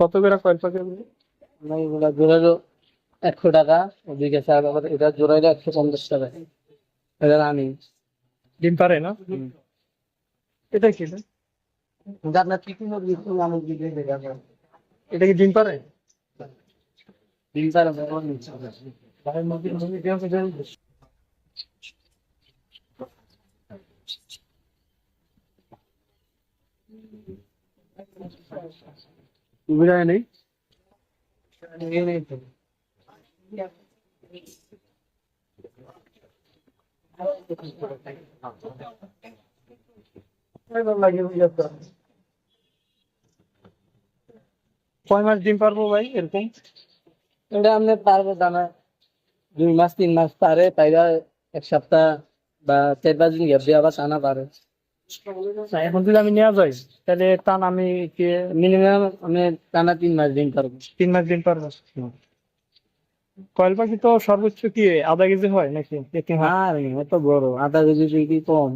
কত করে কয়েল পাখি আমি এগুলা জোড়াইলো একশো টাকা ওদিকে এটা জোড়াইলো একশো পঞ্চাশ টাকা। এটা রানি। ডিম পারে না? এটা কি আপনার কি কি এটা কি ডিম পারে তিন চার হাজার নিচ্ছে ভাই মুরগি মুরগি ডিম পারে সুবিধা নেই এই নেই তো কয় মাস ডিম পারব ভাই এরকম এটা আপনি পারব দানা দুই মাস তিন মাস পারে তাইরা এক সপ্তাহ বা চার পাঁচ দিন গ্যাপ দিয়ে আবার টানা পারে। এখন যদি আমি নেওয়া যাই তাহলে টান আমি কি মিনিমাম আমি টানা তিন মাস দিন পারব? তিন মাস দিন পারব। কয়েল পাখি তো সর্বোচ্চ কি আধা কেজি হয় নাকি? হয়? এত বড় আধা কেজি কি কম?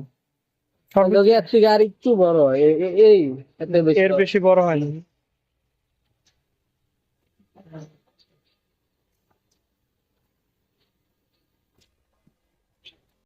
সর্বোচ্চ লোকে থেকে আর একটু বড় এই এত বেশি এর বেশি বড় হয়নি